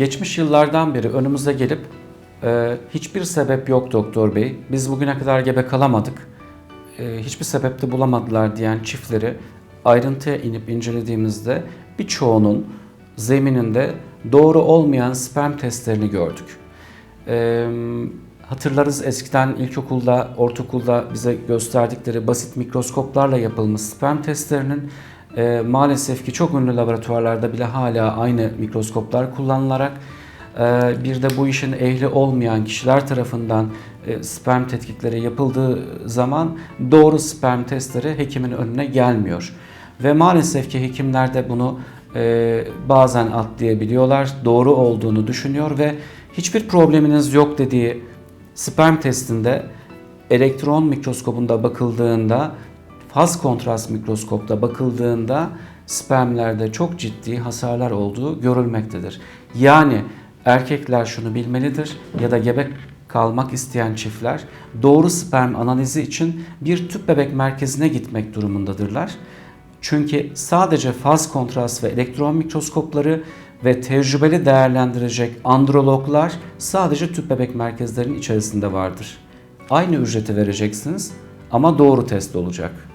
Geçmiş yıllardan beri önümüze gelip e, hiçbir sebep yok doktor bey, biz bugüne kadar gebe kalamadık, e, hiçbir sebep de bulamadılar diyen çiftleri ayrıntıya inip incelediğimizde birçoğunun zemininde doğru olmayan sperm testlerini gördük. E, hatırlarız eskiden ilkokulda, ortaokulda bize gösterdikleri basit mikroskoplarla yapılmış sperm testlerinin e, maalesef ki çok ünlü laboratuvarlarda bile hala aynı mikroskoplar kullanılarak e, bir de bu işin ehli olmayan kişiler tarafından e, sperm tetkikleri yapıldığı zaman doğru sperm testleri hekimin önüne gelmiyor. Ve maalesef ki hekimler de bunu e, bazen atlayabiliyorlar, doğru olduğunu düşünüyor ve hiçbir probleminiz yok dediği sperm testinde elektron mikroskobunda bakıldığında faz kontrast mikroskopta bakıldığında spermlerde çok ciddi hasarlar olduğu görülmektedir. Yani erkekler şunu bilmelidir ya da gebe kalmak isteyen çiftler doğru sperm analizi için bir tüp bebek merkezine gitmek durumundadırlar. Çünkü sadece faz kontrast ve elektron mikroskopları ve tecrübeli değerlendirecek androloglar sadece tüp bebek merkezlerinin içerisinde vardır. Aynı ücreti vereceksiniz ama doğru test olacak.